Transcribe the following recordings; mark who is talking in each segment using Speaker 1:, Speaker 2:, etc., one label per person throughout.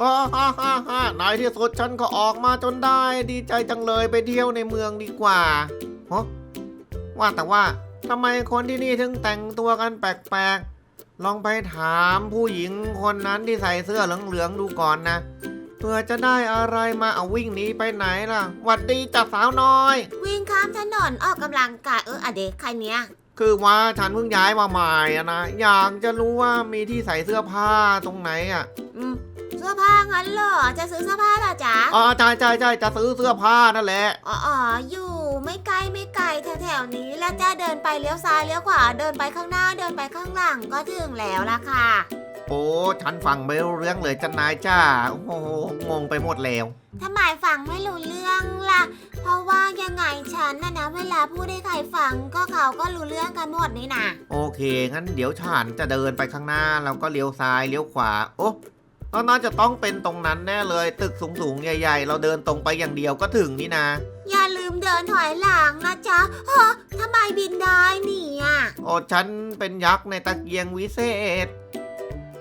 Speaker 1: ฮ่าฮ่าฮ่าฮ่าในที่สุดฉันก็ออกมาจนได้ ดีใจจังเลยไปเที่ยวในเมืองดีกว่าฮะว่าแต่ว่าทำไมคนที่นี่ถึงแต่งตัวกันแปลกๆ ลองไปถามผู้หญิงคนนั้นที่ใส่เสื้อเหลืองๆดูก่อนนะ เพื่อจะได้อะไรมาเอาวิ่งหนีไปไหนล่ะหวัดดีจับสาวน้อย
Speaker 2: วิ่งข้ามถนนออกกำลังกายเอออะเด็กใครเนี้ย
Speaker 1: คือว่าฉันเพิ่งย้ายมาใหม่อะนะ อยากจะรู้ว่ามีที่ใส่เสื้อผ้าตรงไหนอะ
Speaker 2: อืม เสื้อผ้างั้นเหรอ จะซื้อเสื้อผ้าเหรอจ๊ะ
Speaker 1: อ๋อใช่ใช่ใช่จะซื้อเสื้อผ้านั่นแหละ
Speaker 2: อ๋ออ๋ออยู่ไม่ไกลไม่ไกลแถวๆนี้แล้วจ้าเดินไปเลี้ยวซ้ายเลี้ยวขวาเดินไปข้างหน้าเดินไปข้างหลังก็ถึงแล้วล่ะค่ะ
Speaker 1: โอ้ฉันฟังไม่รู้เรื่องเลยจ้านายจ้า โอ้โหงงไปหมดแล้ว
Speaker 2: ทำไมฟังไม่รู้เรื่องล่ะ เพราะว่ายังไงฉันนะนะเวลาพูดให้ใครฟังก็เขาก็รู้เรื่องกันหมดนี่นะ
Speaker 1: โอเค งั้นเดี๋ยวฉันจะเดินไปข้างหน้าแล้วก็เลี้ยวซ้ายเลี้ยวขวา โอ้ ก็น่าจะต้องเป็นตรงนั้นแน่เลย ตึกสูงๆ ใหญ่ ๆ เราเดินตรงไปอย่างเดียวก็ถึงนี่นะ
Speaker 2: อย่าลืมเดินถอยหลังนะจ๊ะฮะทำไมบินได้นี่อะ
Speaker 1: โอ้ฉันเป็นยักษ์ในตะเกียงวิเศษ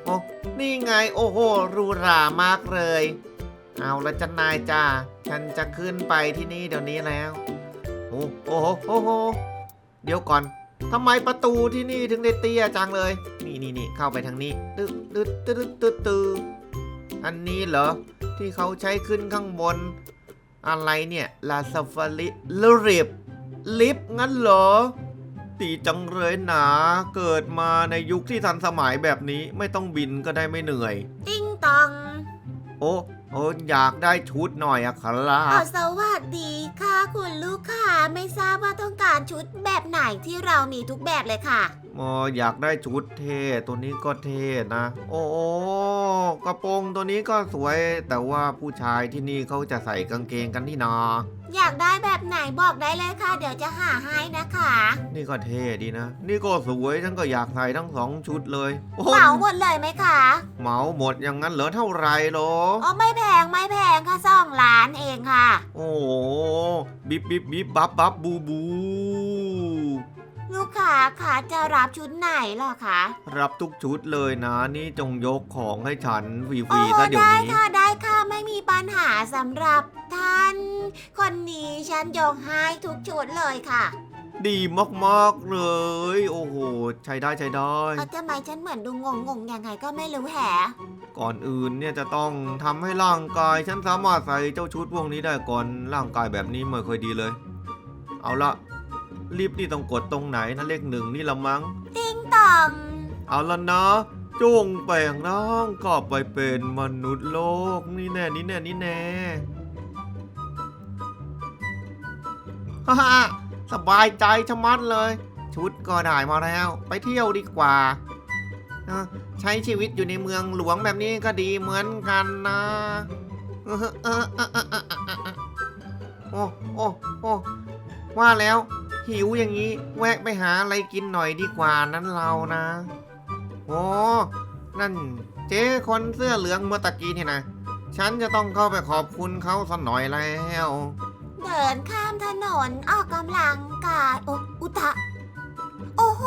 Speaker 1: โอ้ นี่ไง โอ้โหหรูหรามากเลย เอาละจ้านายจ้า ฉันจะขึ้นไปที่นี่เดี๋ยวนี้แล้วโอ้โอ้โหโอ้โห เดี๋ยวก่อนทำไมประตูที่นี่ถึงได้เตี้ยจังเลย นี่นี่นี่เข้าไปทางนี้ ตึ๊ดตึ๊ดตึ๊ดตึ๊ดตึ๊ด อันนี้เหรอ ที่เขาใช้ขึ้นข้างบน อะไรเนี่ย ลาซาฟาริลริบลิฟต์งั้นเหรอ ตีจังเลยหนา เกิดมาในยุคที่ทันสมัยแบบนี้ไม่ต้องบินก็ได้ไม่เหนื่อย
Speaker 2: ติ้งตอง
Speaker 1: โอ้โอ้อยากได้ชุดหน่อยอะครั
Speaker 2: อ๋
Speaker 1: บ
Speaker 2: อสวัสดีค่ะ คุณลูกค้าไม่ทราบว่าต้องการชุดแบบไหนที่เรามีทุกแบบเลยค่ะ
Speaker 1: อ๋ออยากได้ชุดเท่ตัวนี้ก็เท่นะ โอ้โอ้ก ระโปรงตัวนี้ก็สวย แต่ว่าผู้ชายที่นี่เขาจะใส่กางเกงกันที่นา
Speaker 2: อยากได้แบบไหนบอกได้เลยค่ะ เดี๋ยวจะหาให้นะคะ
Speaker 1: นี่ก็เท่ดีนะ นี่ก็สวยฉันก็อยากใส่ทั้งสองชุดเลยโอ้
Speaker 2: เหมาหมดเลยไหมคะ
Speaker 1: เหมาหมดอย่างนั้นเหรอเท่าไหรโล
Speaker 2: อ๋อไม่แพงไม่แพงค่ะสองล้านเองค่ะ
Speaker 1: โอ้โหบิบบิบบิบบับบับบูบู
Speaker 2: ลูก ค้าค่ะจะรับชุดไหนเหรอคะ
Speaker 1: รับทุกชุดเลยนะ นี่จงยกของให้ฉันฟ
Speaker 2: โอ้
Speaker 1: รีๆซะเดี๋ยว
Speaker 2: ได้
Speaker 1: นี้
Speaker 2: ค่ะได้ค่ะไม่มีปัญหาสำหรับท่าน คนนี้ฉันยกให้ทุกชุดเลยค่ะ
Speaker 1: ดีมากๆเลย โอ้โห ใช้ได้ใช้ได้
Speaker 2: เออทำไมฉันเหมือนดูงงงๆยังไงก็ไม่รู้แหะ
Speaker 1: ก่อนอื่นเนี่ยจะต้องทำให้ร่างกาย ฉันสามารถใส่เจ้าชุดพวกนี้ได้ก่อนร่างกายแบบนี้ไม่ค่อยดีเลย เอาละ รีบนี่ต้องกดตรงไหนนะเลขหนึ่งนี่ละมั้ง
Speaker 2: ติ้งต่อง
Speaker 1: เอาละนะจงแปลงร่างกลับไปเป็นมนุษย์โลกนี่แน่นี่แน่นี่แน่ฮ่าฮ่าสบายใจชะมัดเลย ชุดก็ได้มาแล้ว ไปเที่ยวดีกว่าเออใช้ชีวิตอยู่ในเมืองหลวงแบบนี้ก็ดีเหมือนกันนะเออเออเออเออเออเออเออโอ้โอ้โอ้ว่าแล้ว หิวอย่างนี้ แวะไปหาอะไรกินหน่อยดีกว่านั้นเรานะโอ้นั่นเจ๊คนเสื้อเหลืองเมื่อตะกี้นี่นะ ฉันจะต้องเข้าไปขอบคุณเขาสักหน่อยแล้ว
Speaker 2: เดินข้ามถนนออกกำลังกายโออุตะ โอ้โห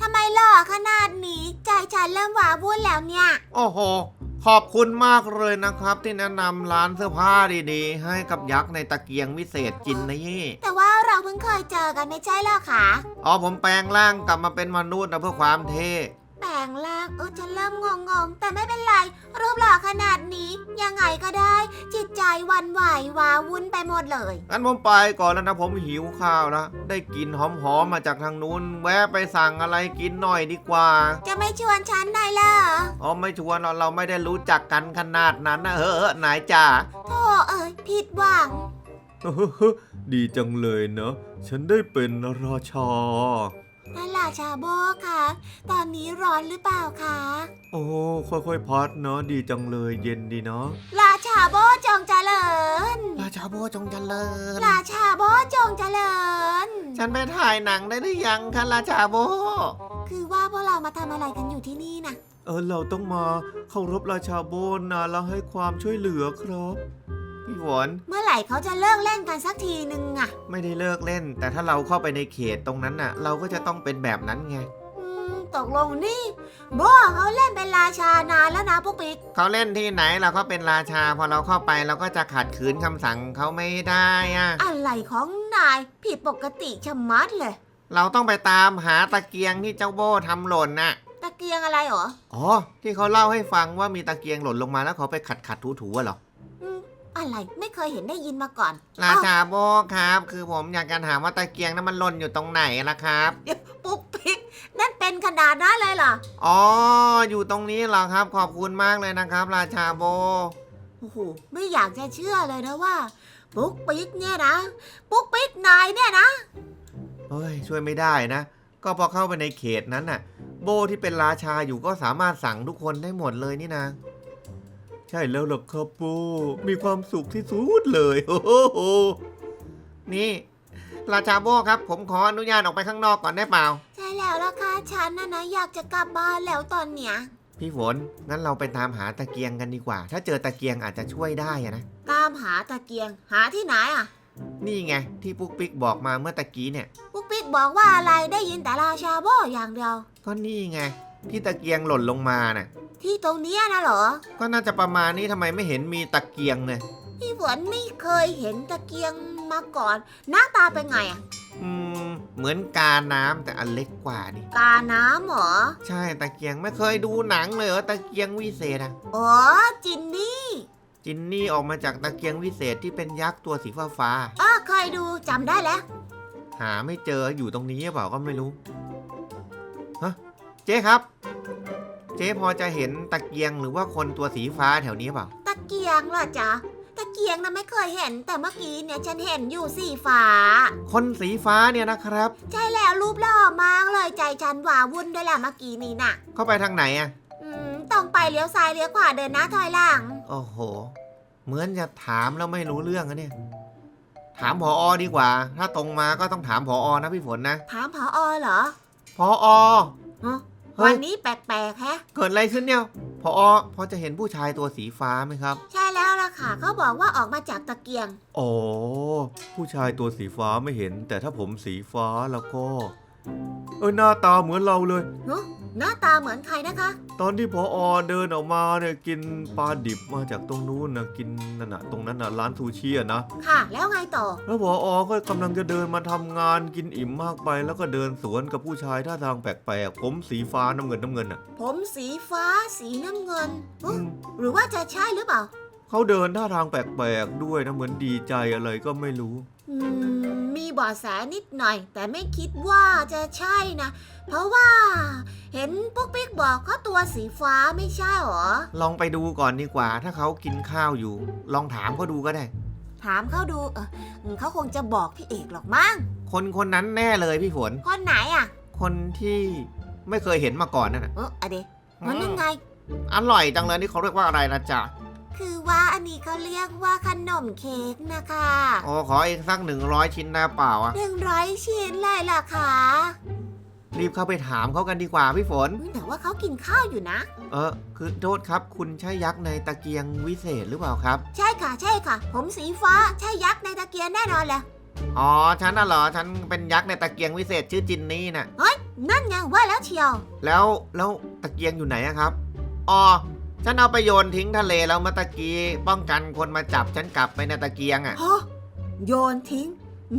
Speaker 2: ทำไมหล่อขนาดนี้ ใจฉันเริ่มหวาวุ่นแล้วเนี่ย
Speaker 1: โอ้โห ขอบคุณมากเลยนะครับที่แนะนำร้านเสื้อผ้าดีๆ ให้กับยักษ์ในตะเกียงวิเศษจินนี่
Speaker 2: แต่ว่าเราเพิ่งเคยเจอกันไม่ใช่เหรอคะ
Speaker 1: อ๋อผมแปลงร่างกลับมาเป็นมนุษย์นะเพื่อความเท่
Speaker 2: แปลงร่างเออฉันเริ่มงงงๆแต่ไม่เป็นไรรูปหล่อขนาดนี้ยังไงก็ได้จิต ใจหวันไหววาวุ่นไปหมดเลย
Speaker 1: งั้นผมไปก่อนแล้วนะผมหิวข้าวแล้วได้กลินหอมๆมาจากทางนู้น แวะไปสั่งอะไรกินหน่อยดีกว่า
Speaker 2: จะไม่ชวนฉันหน่อยเหรอ
Speaker 1: อ๋อไม่ชวนเราเราไม่ได้รู้จักกันขนาดนั้นนะเฮ้อไหนายจ่า
Speaker 2: โธ่เอ้ยผิดหวัง
Speaker 1: ดีจังเลยเนอะ ฉันได้เป็นราชา
Speaker 2: ท่านราชาโบคะตอนนี้ร้อนหรือเปล่าคะ
Speaker 1: โอ้ ค่อยๆพัดเนอะดีจังเลยเย็นดีเนาะ
Speaker 2: ราชาโบจงเจริญ
Speaker 1: ราชาโบจงเจริญ
Speaker 2: ราชาโบจงเจริญ
Speaker 1: ฉันไปถ่ายหนังได้หรือยังคะราชาโบ
Speaker 2: คือว่าพวกเรามาทำอะไรกันอยู่ที่นี่นะ
Speaker 1: เออเราต้องมาเคารพราชาโบนะแล้วให้ความช่วยเหลือครับ พี่หวน
Speaker 2: เมื่อไหร่เขาจะเลิกเล่นกันสักทีนึงอะ
Speaker 1: ไม่ได้เลิกเล่น แต่ถ้าเราเข้าไปในเขตตรงนั้นน่ะ เราก็จะต้องเป็นแบบนั้นไง
Speaker 2: อืมตกลงนี่โบเขาเล่นเป็นราชานานแล้วนะพวกปิ๊ก
Speaker 1: เขาเล่นที่ไหนเราก็เป็นราชา พอเราเข้าไปเราก็จะขัดขืนคำสั่งเขาไม่ได้อะ
Speaker 2: อะไรของนายผิดปกติชะมัดเลย
Speaker 1: เราต้องไปตามหาตะเกียงที่เจ้าโบทำหล่นน่ะ
Speaker 2: ตะเกียงอะไรเหรอ
Speaker 1: อ๋อ ที่เขาเล่าให้ฟังว่ามีตะเกียงหล่นลงมาแล้วเขาไปขัดขัดถูถูๆอะเหรอ
Speaker 2: อืมอะไรไม่เคยเห็นได้ยินมาก่อน
Speaker 1: ราชาโบครับ คือผมอยากจะถามว่าตะเกียงนั้นมันหล่นอยู่ตรงไหนล่ะครับ
Speaker 2: เดี๋ยวปุ๊กปิ๊กนั่นเป็นขนาดนั้นเลยเหรอ
Speaker 1: อ๋อ อยู่ตรงนี้เหรอครับ ขอบคุณมากเลยนะครับ ราชาโบ
Speaker 2: โอ้โหไม่อยากจะเชื่อเลยนะว่า ปุ๊กปิ๊กเนี่ยนะ ปุ๊กปิ๊กนายเนี่ยนะ
Speaker 1: เฮ้ยช่วยไม่ได้นะ ก็พอเข้าไปในเขตนั้นน่ะ โบที่เป็นราชาอยู่ก็สามารถสั่งทุกคนได้หมดเลยนี่นะใช่แล้วล่ะครับโบมีความสุขที่สุดเลยโอ้โหนี่ ราชาโบครับ ผมขออนุญาตออกไปข้างนอกก่อนได้เปล่า
Speaker 2: ใช่แล้วล่ะค่ะฉันนะนะอยากจะกลับบ้านแล้วตอนเนี้ย
Speaker 1: พี่ฝนงั้นเราไปตามหาตะเกียงกันดีกว่า ถ้าเจอตะเกียงอาจจะช่วยได้อะนะ
Speaker 2: ตามหาตะเกียง หาที่ไหนอะ
Speaker 1: นี่ไง ที่ปุ๊กปิ๊กบอกมาเมื่อตะกี้เนี่ย
Speaker 2: ปุ๊กปิ๊กบอกว่าอะไรได้ยินแต่ราชาโบอย่างเดียว
Speaker 1: ก็นี่ไง ที่ตะเกียงหล่นลงมาน่ะ
Speaker 2: ที่ตรงเนี้ยนะเหรอ
Speaker 1: ก็น่าจะประมาณนี้ทำไมไม่เห็นมีตะเกียงเลย
Speaker 2: พี่ฝนไม่เคยเห็นตะเกียงมาก่อน หน้าตาเป็นไงอะ
Speaker 1: อืมเหมือนกาน้ำแต่อันเล็กกว่านี่
Speaker 2: กาน้ำเหรอ
Speaker 1: ใช่ตะเกียงไม่เคยดูหนังเลยเหรอตะเกียงวิเศษอะ
Speaker 2: อ๋อ จินนี่
Speaker 1: จินนี่ออกมาจากตะเกียงวิเศษที่เป็นยักษ์ตัวสีฟ้าฟ้า
Speaker 2: อ๋อเคยดูจำได้แล้ว
Speaker 1: ๆหาไม่เจออยู่ตรงนี้หรือเปล่าก็ไม่รู้ฮะ เจ๊ครับ เจ๊พอจะเห็นตะเกียงหรือว่าคนตัวสีฟ้าแถวนี้เปล่า
Speaker 2: ตะเกียงเหรอจ๊ะ ตะเกียงนะไม่เคยเห็น แต่เมื่อกี้เนี่ยฉันเห็นอยู่สีฟ้า
Speaker 1: คนสีฟ้าเนี่ยนะครับ
Speaker 2: ใช่แล้วรูปหล่อมากเลยใจฉันหวาวุ่นด้วยแหละเมื่อกี้นี้น่ะ
Speaker 1: เข้าไปทางไหนอะ
Speaker 2: อืมต้องไปเลี้ยวซ้ายเลี้ยวขวาเดินหน้าถอยหลัง
Speaker 1: โอ้โห เหมือนจะถามแล้วไม่รู้เรื่องอะเนี่ย ถามผออดีกว่า ถ้าตรงมาก็ต้องถามผออนะพี่ฝนนะ
Speaker 2: ถามผออเหรอ
Speaker 1: ผออ
Speaker 2: ฮะ
Speaker 1: เฮ้
Speaker 2: วั
Speaker 1: ย
Speaker 2: นนี้แปลกๆแฮะ
Speaker 1: เกิดอะไรขึ้นเนี่ยผออพอจะเห็นผู้ชายตัวสีฟ้าไหมครับ
Speaker 2: ใช่แล้วล่ะค่ะเขาบอกว่าออกมาจากตะเกียง
Speaker 1: อ๋อผู้ชายตัวสีฟ้าไม่เห็น แต่ถ้าผมสีฟ้าแล้วก็ เออหน้าตาเหมือนเราเลย
Speaker 2: เนอะหน้าตาเหมือนใครนะคะ
Speaker 1: ตอนที่พออเดินออกมาเนี่ยกินปลาดิบมาจากตรงนู้นนะกินนั่นนะตรงนั้นนะร้านซูชิอะนะ
Speaker 2: ค่ะ แล้วไงต่อ
Speaker 1: แล้วพออก็กำลังจะเดินมาทำงานกินอิ่มมากไป แล้วก็เดินสวนกับผู้ชายท่าทางแปลกๆผมสีฟ้าน้ำเงินน้ำเงินอะ
Speaker 2: ผมสีฟ้าสีน้ำเงิน
Speaker 1: อื
Speaker 2: เอ๊ะ
Speaker 1: ม
Speaker 2: หรือว่าจะใช่หรือเปล่า
Speaker 1: เขาเดินท่าทางแปลกๆด้วยนะเหมือนดีใจอะไรก็ไม่รู้
Speaker 2: อืมมีเบาะแสนิดหน่อย แต่ไม่คิดว่าจะใช่นะ เพราะว่า เห็นปุ๊กปิ๊กบอกเขาตัวสีฟ้าไม่ใช่หรอ
Speaker 1: ลองไปดูก่อนดีกว่า ถ้าเขากินข้าวอยู่ ลองถามเขาดูก็ได้
Speaker 2: ถามเขาดูเออเขาคงจะบอกพี่เอกหรอกมั้ง
Speaker 1: คนคนนั้นแน่เลยพี่ฝน
Speaker 2: คนไหนอะ
Speaker 1: คนที่ไม่เคยเห็นมาก่อนนั่นน่ะ
Speaker 2: เอออะเดะมันยังไง
Speaker 1: อร่อยจังเลยนี่เขาเรียกว่าอะไรนะจ๊ะ
Speaker 2: คือว่าอันนี้เขาเรียกว่าขนมเค้กนะคะ
Speaker 1: โอ้ขออีกสักหนึ่งร้อยชิ้นนะเปล่าอะ
Speaker 2: หนึ่งร้อยชิ้นเลยล่ะค่ะ
Speaker 1: รีบเข้าไปถามเขากันดีกว่าพี่ฝน
Speaker 2: อืมแต่ว่าเขากินข้าวอยู่นะ
Speaker 1: เออคือโทษครับ คุณใช่ยักษ์ในตะเกียงวิเศษหรือเปล่าครับ
Speaker 2: ใช่ค่ะ ใช่ค่ะ ผมสีฟ้าใช่ยักษ์ในตะเกียงแน่นอนเลย
Speaker 1: อ๋อฉันน่ะเหรอฉันเป็นยักษ์ในตะเกียงวิเศษชื่อจินนี่น่ะ
Speaker 2: นั่นไงว่าแล้วเชียว
Speaker 1: แล้วแล้วตะเกียงอยู่ไหนอะครับอ๋อ ฉันเอาไปโยนทิ้งทะเลแล้วเมื่อตะกี้ ป้องกันคนมาจับฉันกลับไปในตะเกียงอะ
Speaker 2: ฮะโยนทิ้ง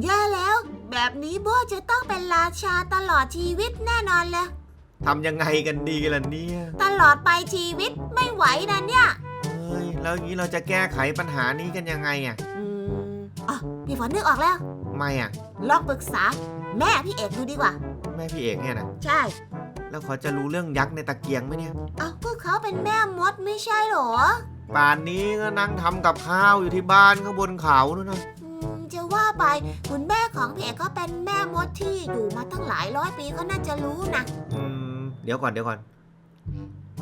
Speaker 2: แย่แล้ว แบบนี้โบจะต้องเป็นราชาตลอดชีวิตแน่นอนเลย
Speaker 1: ทำยังไงกันดีล่ะเนี่ย
Speaker 2: ตลอดไปชีวิตไม่ไหวนะเนี่ย
Speaker 1: เฮ้ยแล้วอย่างนี้เราจะแก้ไขปัญหานี้กันยังไงอะ
Speaker 2: อืมอ๋อพี่ฝนนึกออกแล้ว
Speaker 1: ไม่อะ
Speaker 2: ลองปรึกษา แม่พี่เอกดูดีกว่า
Speaker 1: แม่พี่เอกเนี่ยนะ
Speaker 2: ใช่
Speaker 1: แล้วเขาจะรู้เรื่องยักษ์ในตะเกียงไหมเนี่ย
Speaker 2: เอ้าก็เขาเป็นแม่มดไม่ใช่เหรอ
Speaker 1: ป่านนี้ก็นั่งทำกับข้าวอยู่ที่บ้านข้างบนเขานู่นนะ
Speaker 2: อืมจะว่าไปคุณแม่ของพี่เอกก็เป็นแม่มดที่อยู่มาตั้งหลายร้อยปีก็น่าจะรู้นะ
Speaker 1: อืมเดี๋ยวก่อนเดี๋ยวก่อน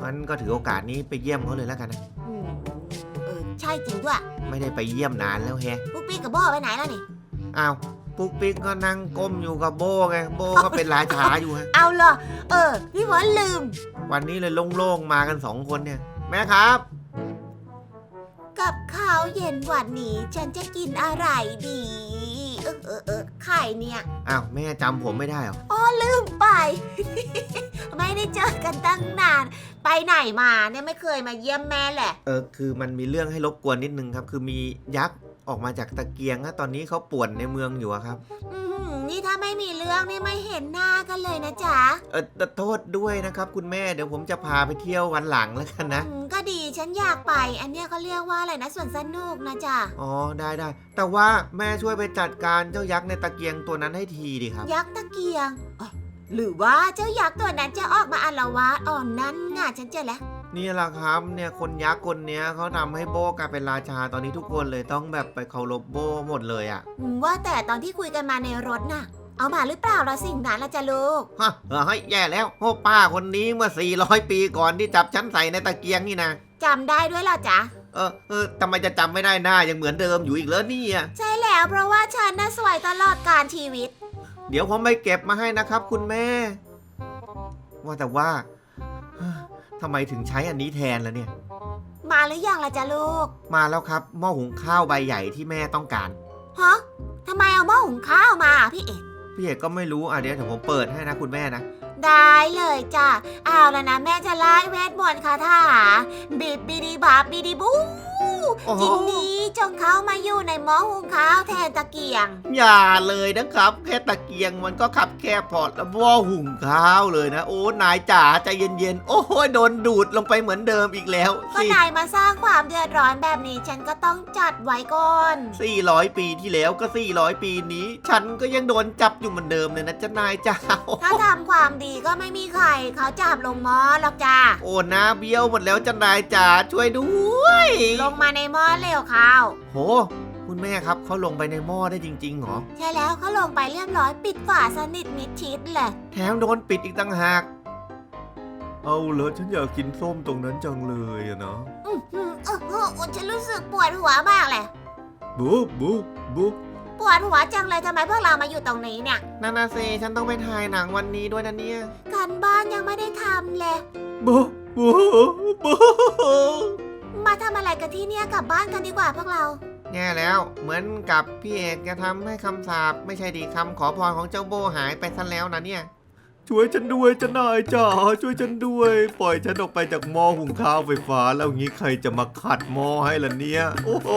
Speaker 1: งั้นก็ถือโอกาสนี้ไปเยี่ยมเขาเลยแล้วกันนะ
Speaker 2: อืมเออใช่จริงด้วย
Speaker 1: ไม่ได้ไปเยี่ยมนานแล้วแฮะ
Speaker 2: ปุ๊กปิ๊กกับโบไปไหนแล้วนี่
Speaker 1: อ้าว ปุ๊กปิ๊กก็นั่งก้มอยู่กับโบไงโบก็เป็นราชาอยู่ฮะ
Speaker 2: เอาเหรอ เออ พี่ฝนลืม
Speaker 1: วันนี้เลยโล่งๆมากันสองคนเนี่ย แม่ครับ
Speaker 2: กกับข้าวเย็นวันนี้ฉันจะกินอะไรดี เออเออเออไข่เนี่ย
Speaker 1: อ้าวแม่จำผมไม่ได้เหรอ
Speaker 2: อ๋อลืมไป ไม่ได้เจอกันตั้งนาน ไปไหนมาเนี่ยไม่เคยมาเยี่ยมแม่แหละ
Speaker 1: เออคือมันมีเรื่องให้รบกวนนิดนึงครับ คือมียักษ์ ออกมาจากตะเกียงนะตอนนี้เขาป่วนในเมืองอยู่อะครับ
Speaker 2: อือหือนี่ถ้าไม่มีเรื่องนี่ไม่เห็นหน้ากันเลยนะจ๊ะ
Speaker 1: เออแต่โทษด้วยนะครับ คุณแม่เดี๋ยวผมจะพาไปเที่ยววันหลังแล้วกันนะ
Speaker 2: อืมก็ดีฉันอยากไป อันเนี้ยเขาเรียกว่าอะไรนะสวนสนุกนะจ๊ะ
Speaker 1: อ๋อได้ได้ แต่ว่าแม่ช่วยไปจัดการเจ้ายักษ์ในตะเกียงตัวนั้นให้ทีดิครับ
Speaker 2: ยักษ์ตะเกียงอ๋อหรือว่าเจ้ายักษ์ตัวนั้นจะออกมาอาละวาดอ่อนนั้นไงฉันเจอแล้ว
Speaker 1: นี่แหละครับเนี่ยคนยักษ์คนเนี้ยเขาทำให้โบกลายเป็นราชาตอนนี้ทุกคนเลยต้องแบบไปเคารพโบหมดเลยอะ
Speaker 2: อืมว่าแต่ตอนที่คุยกันมาในรถน่ะ เอามาหรือเปล่าละสิ่งนั้นละจ้ะลูก
Speaker 1: ฮะเออให้แย่แล้วโอ้ป้าคนนี้เมื่อ 400 ปีก่อนที่จับฉันใส่ในตะเกียงนี่นะ
Speaker 2: จำได้ด้วยเหรอจ๊ะ
Speaker 1: เออเออทำไมจะจำไม่ได้หน้ายังเหมือนเดิมอยู่อีกแล้วเนี่ย
Speaker 2: ใช่แล้วเพราะว่าฉันน่ะสวยตลอดการชีวิต
Speaker 1: เดี๋ยวผมไปเก็บมาให้นะครับ คุณแม่ ว่าแต่ว่าเฮ้อ ทำไมถึงใช้อันนี้แทนล่ะเนี่ย
Speaker 2: มาหรือยังละจ๊ะลูก
Speaker 1: มาแล้วครับหม้อหุงข้าวใบใหญ่ที่แม่ต้องการ
Speaker 2: ฮะทำไมเอาหม้อหุงข้าวมาพี่เอก
Speaker 1: พี่เอกก็ไม่รู้อะเดี๋ยวผมเปิดให้นะคุณแม่นะ
Speaker 2: ได้เลยจ้ะเอาแล้วนะแม่จะไล่เวทมนต์คาถาบิบบิดีบาบบิดีบู
Speaker 1: โอ้โห
Speaker 2: จินนี้จงเข้ามาอยู่ในหม้อหุงข้าวแทนตะเกียง
Speaker 1: อย่าเลยนะครับ แค่ตะเกียงมันก็ขับแค่พอดแล้วหม้อหุงข้าวเลยนะ โอ้นายจ๋าใจเย็นๆ โอ้ยโดนดูดลงไปเหมือนเดิมอีกแล้ว
Speaker 2: ก็นายมาสร้างความเดือดร้อนแบบนี้ฉันก็ต้องจัดไว้ก่อน
Speaker 1: สี่ร้อยปีที่แล้วก็สี่ร้อยปีนี้ ฉันก็ยังโดนจับอยู่เหมือนเดิมเลยนะจ้านายจ๋า
Speaker 2: ถ้าทำความดีก็ไม่มีใครเขาจับลงหม้อหรอกจ้า
Speaker 1: โอ้หน้าเบี้ยวหมดแล้วจ้านายจ๋าช่วยด้วย
Speaker 2: ลงมาในหม้อเร็วข้าว
Speaker 1: โห คุณแม่ครับเขาลงไปในหม้อได้จริงๆเหรอ
Speaker 2: ใช่แล้วเขาลงไปเรียบร้อยปิดฝาสนิทมิดชิดเลย
Speaker 1: แถมโดนปิดอีกต่างหาก เอาเหรอฉันอยากกินส้มตรงนั้นจังเลยอะนะ
Speaker 2: อื้อหือเออเออฉันรู้สึกปวดหัวมากเลย
Speaker 1: บุ๊บบุ๊บบุ๊บ
Speaker 2: ปวดหัวจังเลยทำไมพวกเรามาอยู่ตรงนี้เนี่ย
Speaker 1: นานาเซฉันต้องไปถ่ายหนังวันนี้ด้วยนะเนี่ย
Speaker 2: การบ้านยังไม่ได้ทำเลย
Speaker 1: บุ๊บบุ๊บบุ๊บ
Speaker 2: มาทำอะไรกันที่เนี่ยกลับบ้านกันดีกว่าพวกเรา
Speaker 1: แย่แล้ว เหมือนกับพี่เอกจะทำให้คำสาปไม่ใช่ดีคำขอพรของเจ้าโบหายไปซะแล้วนะเนี่ย ช่วยฉันด้วยจ้านายจ๋าช่วยฉันด้วย ปล่อยฉันออกไปจากหม้อหุงข้าวไฟฟ้า แล้วงี้ใครจะมาขัดหม้อให้ล่ะเนี่ย โอ้โห